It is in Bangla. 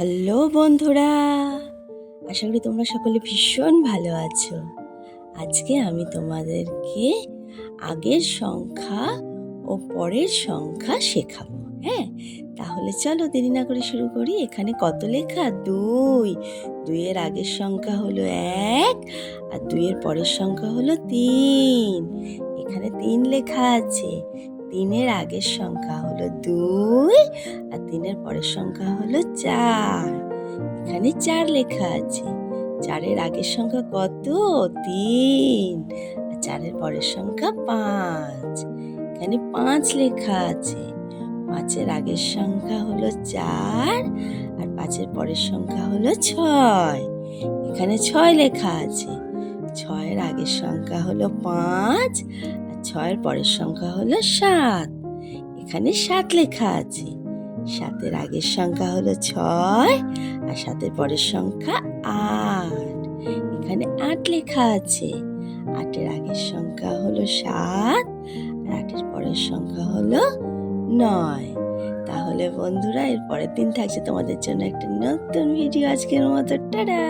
হ্যালো বন্ধুরা, আশা করি তোমরা সকলে ভীষণ ভালো আছো। আজকে আমি তোমাদেরকে আগের সংখ্যা ও পরের সংখ্যা শেখাবো হ্যাঁ? তাহলে চলো দেরি না করে শুরু করি। এখানে কত লেখা? দুই। দুইয়ের আগের সংখ্যা হলো এক আর দুইয়ের পরের সংখ্যা হলো তিন। এখানে তিন লেখা আছে। তিনের আগের সংখ্যা হলো দুই আর তিনের পরের সংখ্যা হলো চার। এখানে চার লেখা আছে। চারের আগের সংখ্যা কত? তিন। আর চারের পরের সংখ্যা পাঁচ। এখানে পাঁচ লেখা আছে। পাঁচের আগের সংখ্যা হলো চার আর পাঁচের পরের সংখ্যা হলো ছয়। এখানে ছয় লেখা আছে। ছয়ের আগের সংখ্যা হলো পাঁচ ছয়ের পরের সংখ্যা হলো সাত। এখানে সাত লেখা আছে। সাতের আগের সংখ্যা হলো ছয় আর সাতের পরের সংখ্যা আট। এখানে আট লেখা আছে। আটের আগের সংখ্যা হলো সাত আর আটের পরের সংখ্যা হলো নয়। তাহলে বন্ধুরা এর পরের দিন থাকছে তোমাদের জন্য একটা নতুন ভিডিও আজকের মতো। টাটা!